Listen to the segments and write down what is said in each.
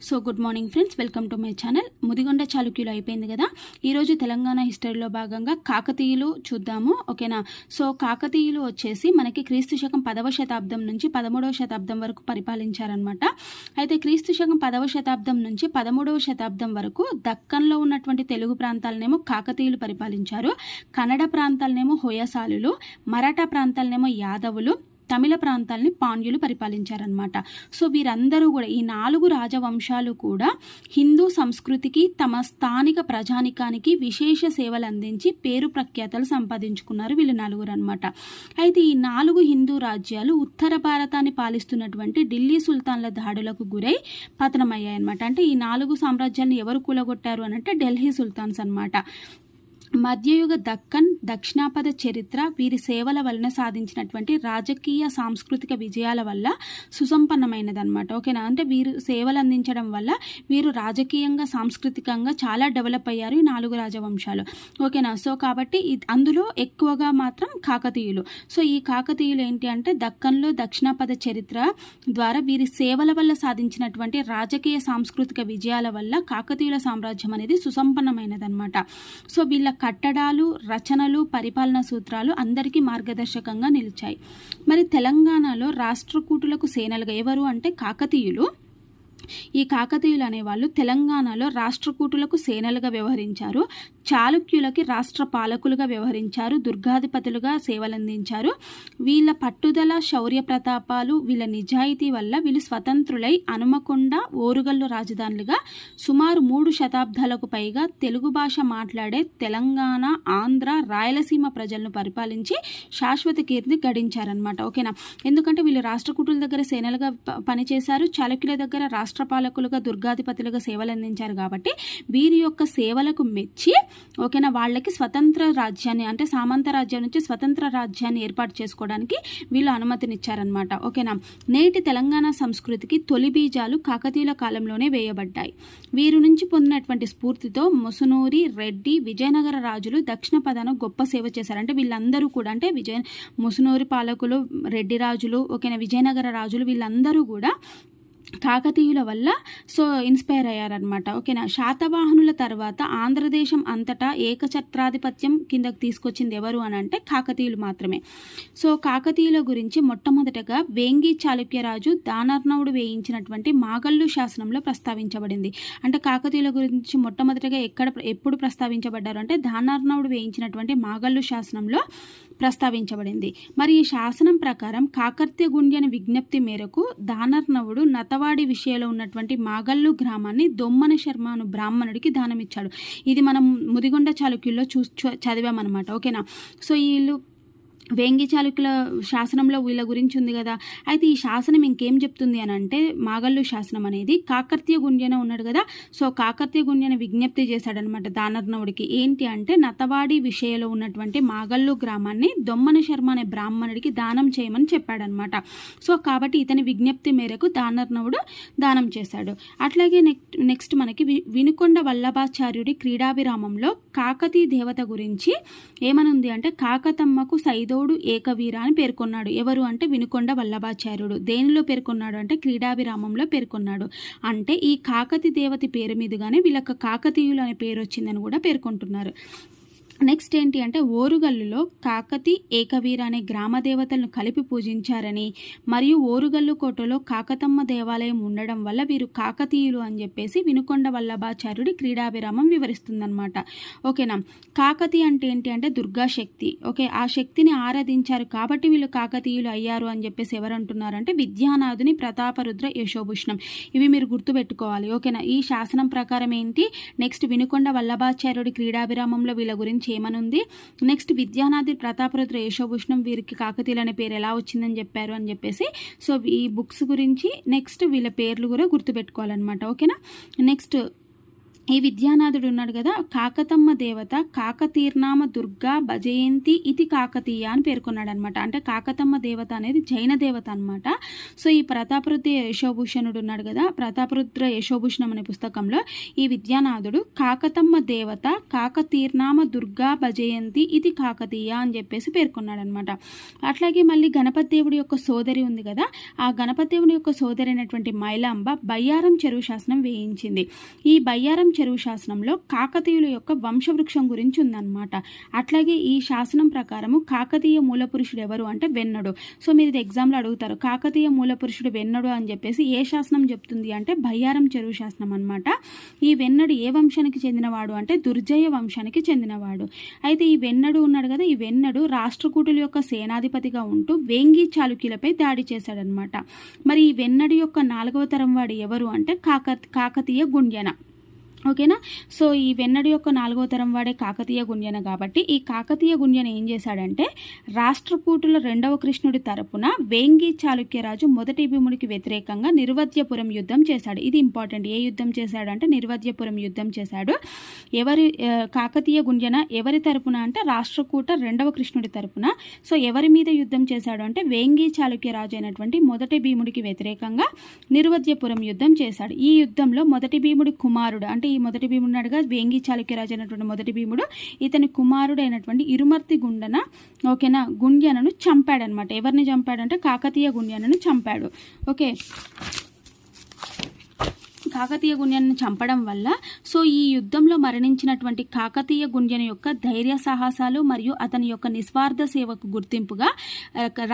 So good morning friends welcome to my channel Mudigonda చాళుక్యులు అయిపోయింది కదా. ఈరోజు తెలంగాణ హిస్టరీలో భాగంగా కాకతీయులు చూద్దాము. ఓకేనా సో కాకతీయులు వచ్చేసి మనకి క్రీస్తు శకం పదవ శతాబ్దం నుంచి పదమూడవ శతాబ్దం వరకు పరిపాలించారనమాట అయితే క్రీస్తు శకం పదవ శతాబ్దం నుంచి పదమూడవ శతాబ్దం వరకు దక్కన్లో ఉన్నటువంటి తెలుగు ప్రాంతాలనేమో కాకతీయులు పరిపాలించారు. కన్నడ ప్రాంతాలనేమో హోయసాలులు మరాఠా ప్రాంతాలనేమో యాదవులు తమిళ ప్రాంతాలని పాండ్యులు పరిపాలించారనమాట సో వీరందరూ కూడా ఈ నాలుగు రాజవంశాలు కూడా హిందూ సంస్కృతికి తమ స్థానిక ప్రజానికానికి విశేష సేవలు అందించి పేరు ప్రఖ్యాతలు సంపాదించుకున్నారు వీళ్ళు నలుగురు అనమాట అయితే ఈ నాలుగు హిందూ రాజ్యాలు ఉత్తర భారతాన్ని పాలిస్తున్నటువంటి ఢిల్లీ సుల్తాన్ల దాడులకు గురై పతనమయ్యాయి అనమాట అంటే ఈ నాలుగు సామ్రాజ్యాలను ఎవరు కూలగొట్టారు అని అంటే ఢిల్లీ సుల్తాన్స్ అనమాట మధ్యయుగ దక్కన్ దక్షిణాపద చరిత్ర వీరి సేవల వలన సాధించినటువంటి రాజకీయ సాంస్కృతిక విజయాల వల్ల సుసంపన్నమైనదన్నమాట. ఓకేనా? అంటే వీరు సేవలు అందించడం వల్ల వీరు రాజకీయంగా సాంస్కృతికంగా చాలా డెవలప్ అయ్యారు ఈ నాలుగు రాజవంశాలు. ఓకేనా? సో కాబట్టి అందులో ఎక్కువగా మాత్రం కాకతీయులు. సో ఈ కాకతీయులు ఏంటి అంటే దక్కన్లో దక్షిణాపద చరిత్ర ద్వారా వీరి సేవల వల్ల సాధించినటువంటి రాజకీయ సాంస్కృతిక విజయాల వల్ల కాకతీయుల సామ్రాజ్యం అనేది సుసంపన్నమైనదన్నమాట. సో వీళ్ళ కట్టడాలు రచనలు పరిపాలన సూత్రాలు అందరికీ మార్గదర్శకంగా నిలిచాయి. మరి తెలంగాణలో రాష్ట్రకూటులకు సేనలుగా ఎవరు అంటే కాకతీయులు? ఈ కాకతీయులు అనేవాళ్ళు తెలంగాణలో రాష్ట్రకూటులకు సేనలుగా వ్యవహరించారు. చాళుక్యులకి రాష్ట్ర పాలకులుగా వ్యవహరించారు దుర్గాధిపతులుగా సేవలందించారు. వీళ్ళ పట్టుదల శౌర్య ప్రతాపాలు వీళ్ళ నిజాయితీ వల్ల వీళ్ళు స్వతంత్రులై హనుమకొండ ఓరుగల్లు రాజధానులుగా సుమారు మూడు శతాబ్దాలకు పైగా తెలుగు భాష మాట్లాడే తెలంగాణ ఆంధ్ర రాయలసీమ ప్రజలను పరిపాలించి శాశ్వత కీర్తిని గడించారనమాట ఓకేనా? ఎందుకంటే వీళ్ళు రాష్ట్రకూటుల దగ్గర సేనలుగా పనిచేశారు. చాళుక్యుల దగ్గర రాష్ట్ర రాష్ట్రపాలకులుగా దుర్గాధిపతులుగా సేవలు అందించారు కాబట్టి వీరి యొక్క సేవలకు మెచ్చి ఓకేనా? వాళ్ళకి స్వతంత్ర రాజ్యాన్ని అంటే సామంత రాజ్యం నుంచి స్వతంత్ర రాజ్యాన్ని ఏర్పాటు చేసుకోవడానికి వీళ్ళు అనుమతినిచ్చారనమాట ఓకేనా? నేటి తెలంగాణ సంస్కృతికి తొలి బీజాలు కాకతీయుల కాలంలోనే వేయబడ్డాయి. వీరి నుంచి పొందినటువంటి స్ఫూర్తితో ముసునూరి రెడ్డి విజయనగర రాజులు దక్షిణ పదాన గొప్ప సేవ చేశారు. అంటే వీళ్ళందరూ కూడా అంటే విజయ ముసునూరి పాలకులు రెడ్డి రాజులు ఓకేనా? విజయనగర రాజులు వీళ్ళందరూ కూడా కాకతీయుల వల్ల సో ఇన్స్పైర్ అయ్యారనమాట ఓకేనా? శాతవాహనుల తర్వాత ఆంధ్రదేశం అంతటా ఏకఛత్రాధిపత్యం కిందకు తీసుకొచ్చింది ఎవరు అని అంటే కాకతీయులు మాత్రమే. సో కాకతీయుల గురించి మొట్టమొదటగా వేంగి చాళుక్యరాజు దానార్ణవుడు వేయించినటువంటి మాగల్లు శాసనంలో ప్రస్తావించబడింది. అంటే కాకతీయుల గురించి మొట్టమొదటగా ఎక్కడ ఎప్పుడు ప్రస్తావించబడ్డారు అంటే దానార్ణవుడు వేయించినటువంటి మాగల్లు శాసనంలో ప్రస్తావించబడింది. మరి ఈ శాసనం ప్రకారం కాకర్త్య గుండ్యని విజ్ఞప్తి మేరకు దానర్నవుడు నతవాడి విషయంలో ఉన్నటువంటి మాగల్లు గ్రామాన్ని దొమ్మన శర్మను బ్రాహ్మణుడికి దానమిచ్చాడు. ఇది మనం ముదిగొండ చాళుక్యుల్లో చూ చదివామన్నమాట. ఓకేనా? సో వీళ్ళు వేంగి చాళుక్యుల శాసనంలో వీళ్ళ గురించి ఉంది కదా. అయితే ఈ శాసనం ఇంకేం చెప్తుంది అని అంటే మాగల్లు శాసనం అనేది కాకర్తీయ గుండ్యన ఉన్నాడు కదా. సో కాకర్తీయ గుండ్యన విజ్ఞప్తి చేశాడనమాట దానర్ణవుడికి ఏంటి అంటే నతవాడి విషయంలో ఉన్నటువంటి మాగల్లు గ్రామాన్ని దొమ్మన శర్మ అనే బ్రాహ్మణుడికి దానం చేయమని చెప్పాడనమాట సో కాబట్టి ఇతని విజ్ఞప్తి మేరకు దానర్ణవుడు దానం చేశాడు. అట్లాగే నెక్స్ట్ నెక్స్ట్ మనకి వినుకొండ వల్లభాచార్యుడి క్రీడాభిరామంలో కాకతీ దేవత గురించి ఏమనుంది అంటే కాకతమ్మకు సైదు యాదవుడు ఏకవీర అని పేర్కొన్నాడు. ఎవరు అంటే వినుకొండ వల్లభాచార్యుడు. దేనిలో పేర్కొన్నాడు అంటే క్రీడాభిరామంలో పేర్కొన్నాడు. అంటే ఈ కాకతి దేవతి పేరు మీదుగానే వీళ్ళకి కాకతీయులు అనే పేరు వచ్చిందని కూడా పేర్కొంటున్నారు. నెక్స్ట్ ఏంటి అంటే ఓరుగల్లులో కాకతి ఏకవీర అనే గ్రామ దేవతలను కలిపి పూజించారని మరియు ఓరుగల్లు కోటలో కాకతమ్మ దేవాలయం ఉండడం వల్ల వీరు కాకతీయులు అని చెప్పేసి వినుకొండ వల్లభాచార్యుడి క్రీడాభిరామం వివరిస్తుందన్నమాట. ఓకేనా? కాకతి అంటే ఏంటి అంటే దుర్గాశక్తి ఓకే ఆ శక్తిని ఆరాధించారు కాబట్టి వీళ్ళు కాకతీయులు అయ్యారు అని చెప్పేసి ఎవరు అంటున్నారంటే విద్యానాథుని ప్రతాపరుద్ర యశోభూషణం. ఇవి మీరు గుర్తుపెట్టుకోవాలి. ఓకేనా? ఈ శాసనం ప్రకారం ఏంటి? నెక్స్ట్ వినుకొండ వల్లభాచార్యుడి క్రీడాభిరామంలో వీళ్ళ గురించి చేయమనుంది. నెక్స్ట్ విద్యానాథి ప్రతాపరుద్ర యశోభూషణం వీరికి కాకతీయులు అనే పేరు ఎలా వచ్చిందని చెప్పారు అని చెప్పేసి సో ఈ బుక్స్ గురించి నెక్స్ట్ వీళ్ళ పేర్లు కూడా గుర్తుపెట్టుకోవాలన్నమాట. ఓకేనా నెక్స్ట్ ఈ విద్యానాథుడు ఉన్నాడు కదా కాకతమ్మ దేవత కాకతీర్నామ దుర్గా భజయంతి ఇది కాకతీయ అని పేర్కొన్నాడు అనమాట అంటే కాకతమ్మ దేవత అనేది జైన దేవత అనమాట సో ఈ ప్రతాపరుద్ర యశోభూషణుడు ఉన్నాడు కదా ప్రతాపరుద్ర యశోభూషణం అనే పుస్తకంలో ఈ విద్యానాథుడు కాకతమ్మ దేవత కాకతీర్నామ దుర్గా భజయంతి ఇది కాకతీయ అని చెప్పేసి పేర్కొన్నాడు అనమాట అట్లాగే మళ్ళీ గణపతి దేవుడి యొక్క సోదరి ఉంది కదా ఆ గణపతి దేవుని యొక్క సోదరి అయినటువంటి మైలాంబ బయ్యారం చెరువు శాసనం వేయించింది. ఈ బయ్యారం చెరువు శాసనంలో కాకతీయుల యొక్క వంశవృక్షం గురించి ఉందన్నమాట అట్లాగే ఈ శాసనం ప్రకారము కాకతీయ మూలపురుషుడు ఎవరు అంటే వెన్నడు. సో మీరు ఇది ఎగ్జామ్లో అడుగుతారు. కాకతీయ మూలపురుషుడు వెన్నడు అని చెప్పేసి ఏ శాసనం చెప్తుంది అంటే భయ్యారం చెరువు శాసనం అనమాట ఈ వెన్నడు ఏ వంశానికి చెందినవాడు అంటే దుర్జయ వంశానికి చెందినవాడు. అయితే ఈ వెన్నడు ఉన్నాడు కదా ఈ వెన్నడు రాష్ట్రకూటుల యొక్క సేనాధిపతిగా ఉంటూ వేంగి చాళుక్యులపై దాడి చేశాడనమాట మరి ఈ వెన్నడు యొక్క నాలుగవ తరం వాడు ఎవరు అంటే కాక కాకతీయ గుండ్యన. ఓకేనా? సో ఈ వెన్నడి యొక్క నాలుగో తరం వాడే కాకతీయ గుంజన కాబట్టి ఈ కాకతీయ గుంజన ఏం చేశాడంటే రాష్ట్రకూటుల రెండవ కృష్ణుడి తరపున వేంగి చాళుక్యరాజు మొదటి భీముడికి వ్యతిరేకంగా నిర్వద్యపురం యుద్ధం చేశాడు. ఇది ఇంపార్టెంట్. ఏ యుద్ధం చేశాడంటే నిర్వద్యపురం యుద్ధం చేశాడు. ఎవరి కాకతీయ గుంజన ఎవరి తరపున అంటే రాష్ట్రకూట రెండవ కృష్ణుడి తరపున. సో ఎవరి మీద యుద్ధం చేశాడు అంటే వేంగి చాళుక్యరాజు అయినటువంటి మొదటి భీముడికి వ్యతిరేకంగా నిర్వద్యపురం యుద్ధం చేశాడు. ఈ యుద్ధంలో మొదటి భీముడి కుమారుడు అంటే ఈ మొదటి భీముడు అడగా వేంగి చాళుక్యరాజు అయినటువంటి మొదటి భీముడు. ఇతని కుమారుడైనటువంటి ఇరుమర్తి గుండన ఓకేనా గుండ్యనను చంపాడనమాట. ఎవరిని చంపాడంటే కాకతీయ గుండ్యనను చంపాడు. ఓకే. కాకతీయ గుండ్యను చంపడం వల్ల సో ఈ యుద్ధంలో మరణించినటువంటి కాకతీయ గుండ్యను యొక్క ధైర్య సాహసాలు మరియు అతని యొక్క నిస్వార్థ సేవకు గుర్తింపుగా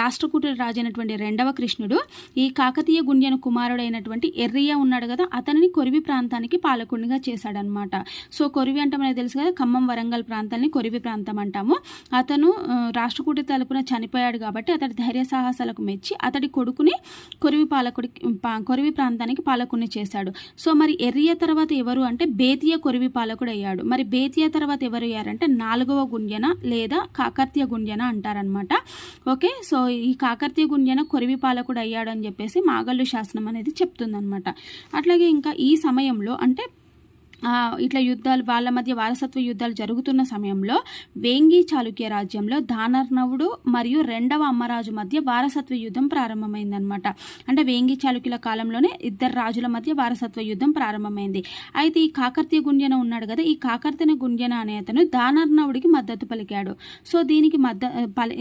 రాష్ట్రకూట రాజైనటువంటి రెండవ కృష్ణుడు ఈ కాకతీయ గుండ్యను కుమారుడైనటువంటి ఎర్రియ ఉన్నాడు కదా అతనిని కొరివి ప్రాంతానికి పాలకుడిగా చేశాడనమాట సో కొరివి అంటే మనకు తెలుసు కదా ఖమ్మం వరంగల్ ప్రాంతాన్ని కొరివి ప్రాంతం అంటాము. అతను రాష్ట్రకూటి తలుపున చనిపోయాడు కాబట్టి అతడి ధైర్య సాహసాలకు మెచ్చి అతడి కొడుకుని కొరివి పాలకుడి కొరివి ప్రాంతానికి పాలకుడిని చేశాడు. సో మరి ఎర్రియ తర్వాత ఎవరు అంటే బేతియ కొరివి పాలకుడు అయ్యాడు. మరి బేతియ తర్వాత ఎవరు అయ్యారంటే నాలుగవ గుంజన లేదా కాకర్తీయ గుంజన అంటారనమాట ఓకే సో ఈ కాకర్తీయ గుంజన కొరివి పాలకుడు అయ్యాడు అని చెప్పేసి మాగళ్ళు శాసనం అనేది చెప్తుందనమాట అట్లాగే ఇంకా ఈ సమయంలో అంటే ఇట్లా యుద్ధాలు వాళ్ళ మధ్య వారసత్వ యుద్ధాలు జరుగుతున్న సమయంలో వేంగి చాళుక్య రాజ్యంలో దానర్నవుడు మరియు రెండవ అమ్మరాజు మధ్య వారసత్వ యుద్ధం ప్రారంభమైందనమాట అంటే వేంగి చాళుక్యుల కాలంలోనే ఇద్దరు రాజుల మధ్య వారసత్వ యుద్ధం ప్రారంభమైంది. అయితే ఈ కాకర్తీయ గుండ్యన ఉన్నాడు కదా ఈ కాకర్తీయ గుండ్యన అనే అతను దానర్నవుడికి మద్దతు పలికాడు. సో దీనికి మద్ద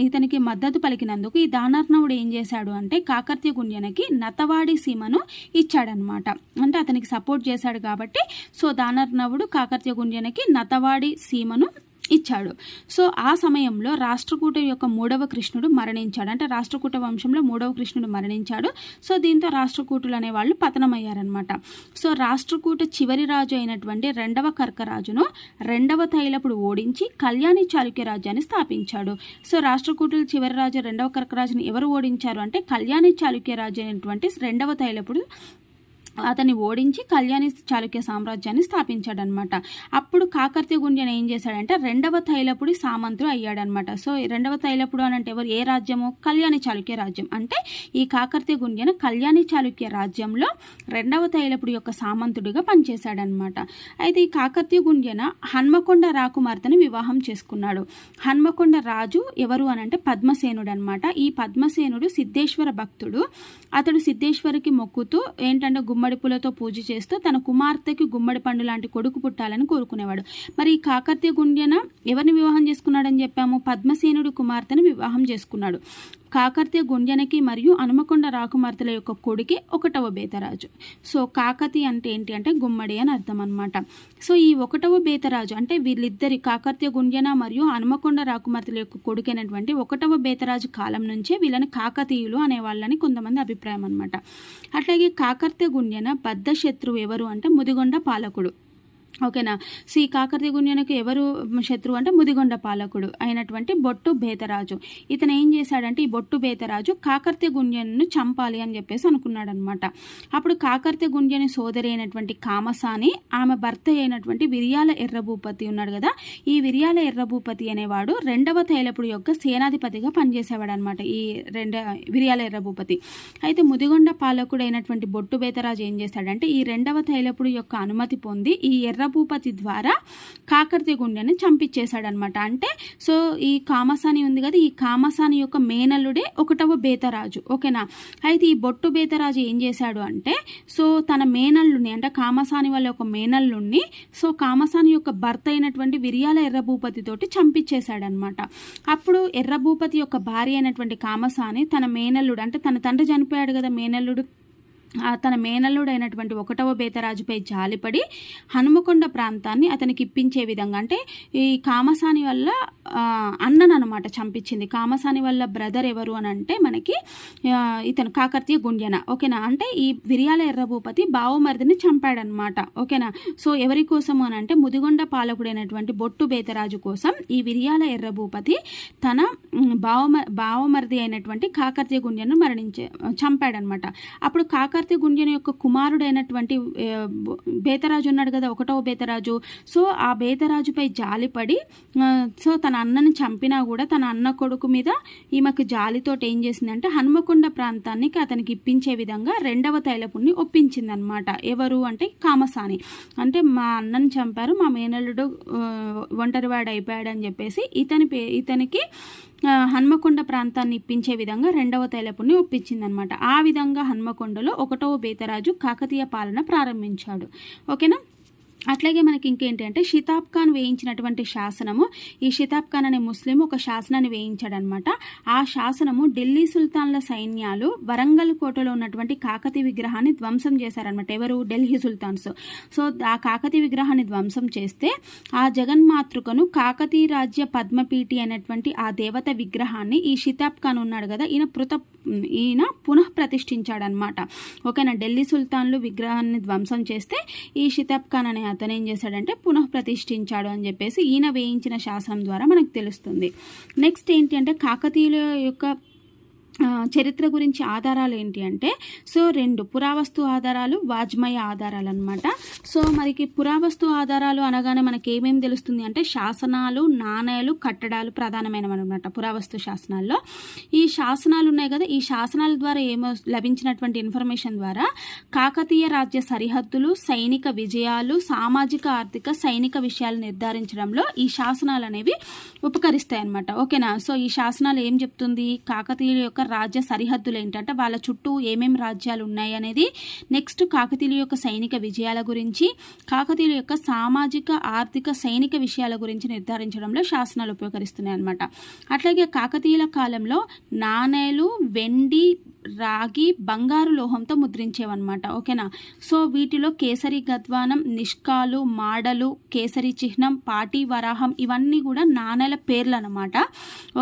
ఇతనికి మద్దతు పలికినందుకు ఈ దానర్నవుడు ఏం చేశాడు అంటే కాకర్తీయ గుండ్యనకి నతవాడి సీమను ఇచ్చాడనమాట అంటే అతనికి సపోర్ట్ చేశాడు కాబట్టి సో దా కానర్నవుడు కాకర్త్య గుంజనకి నతవాడి సీమను ఇచ్చాడు. సో ఆ సమయంలో రాష్ట్రకూట యొక్క మూడవ కృష్ణుడు మరణించాడు. అంటే రాష్ట్రకూట వంశంలో మూడవ కృష్ణుడు మరణించాడు. సో దీంతో రాష్ట్రకూటులు అనే వాళ్ళు పతనమయ్యారనమాట సో రాష్ట్రకూట చివరి రాజు అయినటువంటి రెండవ కర్కరాజును రెండవ తైలపుడు ఓడించి కళ్యాణి చాళుక్య రాజ్యాన్ని స్థాపించాడు. సో రాష్ట్రకూటులు చివరి రాజు రెండవ కర్కరాజుని ఎవరు ఓడించారు అంటే కళ్యాణి చాళుక్య రాజు అయినటువంటి రెండవ తైలపుడు అతన్ని ఓడించి కళ్యాణి చాళుక్య సామ్రాజ్యాన్ని స్థాపించాడనమాట. అప్పుడు కాకర్తి గుండ్యన ఏం చేశాడంటే రెండవ తైలపుడి సామంతుడు అయ్యాడనమాట. సో రెండవ తైలపుడు అని అంటే ఎవరు? ఏ రాజ్యము? కళ్యాణి చాళుక్య రాజ్యం. అంటే ఈ కాకర్తి గుండ్యన కళ్యాణి చాళుక్య రాజ్యంలో రెండవ తైలపుడి యొక్క సామంతుడిగా పనిచేశాడనమాట. అయితే ఈ కాకర్తి గుండ్యన హన్మకొండ రాకుమార్తెని వివాహం చేసుకున్నాడు. హన్మకొండ రాజు ఎవరు అని అంటే పద్మసేనుడు అనమాట ఈ పద్మసేనుడు సిద్ధేశ్వర భక్తుడు. అతడు సిద్ధేశ్వరికి మొక్కుతూ ఏంటంటే గుమ్మ గుమ్మడి పూలతో పూజ చేస్తూ తన కుమార్తెకి గుమ్మడి పండు లాంటి కొడుకు పుట్టాలని కోరుకునేవాడు. మరి ఈ కాకర్తీయ గుండెన ఎవరిని వివాహం చేసుకున్నాడని చెప్పాము? పద్మసేనుడి కుమార్తెను వివాహం చేసుకున్నాడు. కాకర్తీయ గుండ్యనకి మరియు హనుమకొండ రాకుమార్తెల యొక్క కొడుకి ఒకటవ బేతరాజు. సో కాకతి అంటే ఏంటి అంటే గుమ్మడి అని అర్థం అనమాట సో ఈ ఒకటవ బేతరాజు అంటే వీళ్ళిద్దరి కాకర్తీయ గుండ్యన మరియు హనుమకొండ రాకుమార్తెల యొక్క కొడుకైనటువంటి ఒకటవ బేతరాజు కాలం నుంచే వీళ్ళని కాకతీయులు అనే వాళ్ళని కొంతమంది అభిప్రాయం అనమాట అట్లాగే కాకర్తీయ గుండ్యన బద్ధ శత్రువు ఎవరు అంటే ముదిగొండ పాలకుడు. ఓకేనా? శ్రీ కాకర్తి గుణ్యనకు ఎవరు శత్రువు అంటే ముదిగొండ పాలకుడు అయినటువంటి బొట్టు బేతరాజు. ఇతను ఏం చేశాడంటే ఈ బొట్టు బేతరాజు కాకర్తి గుంజను చంపాలి అని చెప్పేసి అనుకున్నాడు అనమాట అప్పుడు కాకర్తి గుంజని సోదరి అయినటువంటి కామసాని ఆమె భర్త అయినటువంటి విరియాల ఎర్రభూపతి ఉన్నాడు కదా? ఈ విరియాల ఎర్రభూపతి అనేవాడు రెండవ తైలపుడు యొక్క సేనాధిపతిగా పనిచేసేవాడు అనమాట ఈ రెండ విరియాల ఎర్రభూపతి. అయితే ముదిగొండ పాలకుడు అయినటువంటి బొట్టు బేతరాజు ఏం చేశాడంటే ఈ రెండవ తైలపుడు యొక్క అనుమతి పొంది ఈ ఎర్ర ఎర్రభూపతి ద్వారా కాకర్తి గుండెని చంపించేశాడనమాట. అంటే సో ఈ కామసాని ఉంది కదా ఈ కామసాని యొక్క మేనల్లుడే ఒకటవ బేతరాజు ఓకేనా? అయితే ఈ బొట్టు బేతరాజు ఏం చేశాడు అంటే సో తన మేనల్లుని అంటే కామసాని వాళ్ళ యొక్క మేనల్లుణ్ణి సో కామసాని యొక్క భర్త అయినటువంటి విరియాల ఎర్రభూపతి తోటి చంపించేశాడనమాట. అప్పుడు ఎర్రభూపతి యొక్క భార్య అయినటువంటి కామసాని తన మేనల్లుడు అంటే తన తండ్రి చనిపోయాడు కదా మేనల్లుడు తన మేనల్లుడైనటువంటి ఒకటవ బేతరాజుపై జాలిపడి హనుమకొండ ప్రాంతాన్ని అతనికి ఇప్పించే విధంగా అంటే ఈ కామసాని వల్ల అన్నను అనమాట చంపించింది. కామసాని వల్ల బ్రదర్ ఎవరు అని అంటే మనకి ఇతను కాకర్తీయ గుండ్యన ఓకేనా? అంటే ఈ విరియాల ఎర్రభూపతి బావమరిదిని చంపాడనమాట ఓకేనా? సో ఎవరి కోసము అని అంటే ముదిగొండ పాలకుడైనటువంటి బొట్టు బేతరాజు కోసం ఈ విరియాల ఎర్రభూపతి తన బావమ బావమరిది అయినటువంటి కాకర్తీయ గుండ్యను మరణించే చంపాడనమాట అప్పుడు కాకర్ చక్రవర్తి గుండ్యని యొక్క కుమారుడైనటువంటి బేతరాజు ఉన్నాడు కదా ఒకటవ బేతరాజు. సో ఆ బేతరాజుపై జాలిపడి సో తన అన్నని చంపినా కూడా తన అన్న కొడుకు మీద ఈమెకు జాలితోటి ఏం చేసిందంటే హనుమకొండ ప్రాంతానికి అతనికి ఇప్పించే విధంగా రెండవ తైలపుణ్ణి ఒప్పించిందనమాట. ఎవరు అంటే కామసాని. అంటే మా అన్నని చంపారు మా మేనల్లుడు ఒంటరివాడు అయిపోయాడని చెప్పేసి ఇతని పే ఇతనికి హన్మకొండ ప్రాంతాన్ని ఇప్పించే విధంగా రెండవ తైలపుని ఒప్పించిందనమాట ఆ విధంగా హన్మకొండలో ఒకటవ బేతరాజు కాకతీయ పాలన ప్రారంభించాడు. ఓకేనా? అట్లాగే మనకి ఇంకేంటి అంటే షితాబ్ ఖాన్ వేయించినటువంటి శాసనము ఈ షితాబ్ ఖాన్ అనే ముస్లిం ఒక శాసనాన్ని వేయించాడనమాట. ఆ శాసనము ఢిల్లీ సుల్తాన్ల సైన్యాలు వరంగల్ కోటలో ఉన్నటువంటి కాకతీ విగ్రహాన్ని ధ్వంసం చేశారనమాట. ఎవరు? ఢిల్లీ సుల్తాన్స్. సో ఆ కాకతీ విగ్రహాన్ని ధ్వంసం చేస్తే ఆ జగన్మాతృకను కాకతీ రాజ్య పద్మపీఠి అనేటువంటి ఆ దేవత విగ్రహాన్ని ఈ షితాబ్ ఖాన్ ఉన్నాడు కదా ఈయన పృత ఈయన పునః ప్రతిష్ఠించాడనమాట. ఓకేనా? ఢిల్లీ సుల్తాన్లు విగ్రహాన్ని ధ్వంసం చేస్తే ఈ షితాబ్ ఖాన్ అనే అతను ఏం చేశాడంటే పునః ప్రతిష్ఠించాడు అని చెప్పేసి ఈయన వేయించిన శాసనం ద్వారా మనకు తెలుస్తుంది. నెక్స్ట్ ఏంటి అంటే కాకతీయుల యొక్క చరిత్ర గురించి ఆధారాలు ఏంటి అంటే సో రెండు పురావస్తు ఆధారాలు వాజ్మయ ఆధారాలు అనమాట సో మనకి పురావస్తు ఆధారాలు అనగానే మనకి ఏమేమి తెలుస్తుంది అంటే శాసనాలు నాణేలు కట్టడాలు ప్రధానమైనవి అనమాట పురావస్తు శాసనాల్లో. ఈ శాసనాలు ఉన్నాయి కదా ఈ శాసనాల ద్వారా ఏమో లభించినటువంటి ఇన్ఫర్మేషన్ ద్వారా కాకతీయ రాజ్య సరిహద్దులు సైనిక విజయాలు సామాజిక ఆర్థిక సైనిక విషయాలు నిర్ధారించడంలో ఈ శాసనాలు అనేవి ఉపకరిస్తాయి అనమాట ఓకేనా? సో ఈ శాసనాలు ఏం చెప్తుంది? కాకతీయుల యొక్క రాజ్య సరిహద్దులు ఏంటంటే వాళ్ళ చుట్టూ ఏమేమి రాజ్యాలు ఉన్నాయి అనేది నెక్స్ట్ కాకతీయుల యొక్క సైనిక విజయాల గురించి కాకతీయుల యొక్క సామాజిక ఆర్థిక సైనిక విషయాల గురించి నిర్ధారించడంలో శాసనాలు ఉపయోగిస్తున్నాయి అనమాట అట్లాగే కాకతీయుల కాలంలో నాణేలు వెండి రాగి బంగారు లోహంతో ముద్రించేవన్నమాట. ఓకేనా? సో వీటిలో కేసరి గద్వానం నిష్కాలు మాడలు కేసరి చిహ్నం పాటి వరాహం ఇవన్నీ కూడా నాణేల పేర్లు అనమాట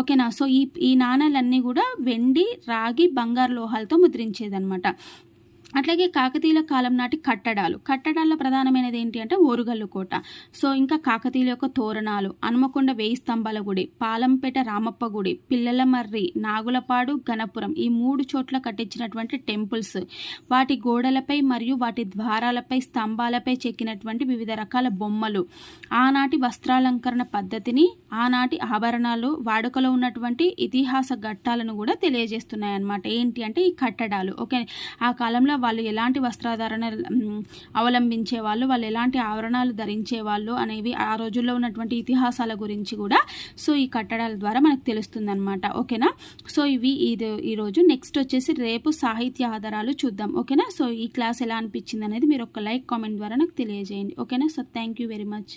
ఓకేనా? సో ఈ ఈ నాణేలన్నీ కూడా వెండి రాగి బంగారు లోహాలతో ముద్రించేదనమాట అట్లాగే కాకతీయుల కాలం నాటి కట్టడాలు. కట్టడాల ప్రధానమైనది ఏంటి అంటే ఓరుగల్లు కోట. సో ఇంకా కాకతీయుల యొక్క తోరణాలు హనుమకొండ వేయి స్తంభాల గుడి పాలంపేట రామప్ప గుడి పిల్లలమర్రి నాగులపాడు గణపురం ఈ మూడు చోట్ల కట్టించినటువంటి టెంపుల్స్. వాటి గోడలపై మరియు వాటి ద్వారాలపై స్తంభాలపై చెక్కినటువంటి వివిధ రకాల బొమ్మలు. ఆనాటి వస్త్రాలంకరణ పద్ధతిని ఆనాటి ఆభరణాలు వాడుకలో ఉన్నటువంటి ఇతిహాస ఘట్టాలను కూడా తెలియజేస్తున్నాయి అన్నమాట ఏంటి అంటే ఈ కట్టడాలు. ఓకే ఆ కాలంలో వాళ్ళు ఎలాంటి వస్త్రాధారణ అవలంబించే వాళ్ళు వాళ్ళు ఎలాంటి ఆవరణాలు ధరించే వాళ్ళు అనేవి ఆ రోజుల్లో ఉన్నటువంటి ఇతిహాసాల గురించి కూడా సో ఈ కట్టడాల ద్వారా మనకు తెలుస్తుంది అనమాట ఓకేనా? సో ఇవి ఇది ఈరోజు నెక్స్ట్ వచ్చేసి రేపు సాహిత్య ఆధారాలు చూద్దాం. ఓకేనా? సో ఈ క్లాస్ ఎలా అనిపించింది అనేది మీరు ఒక లైక్ కామెంట్ ద్వారా నాకు తెలియజేయండి. ఓకేనా? So thank you very much.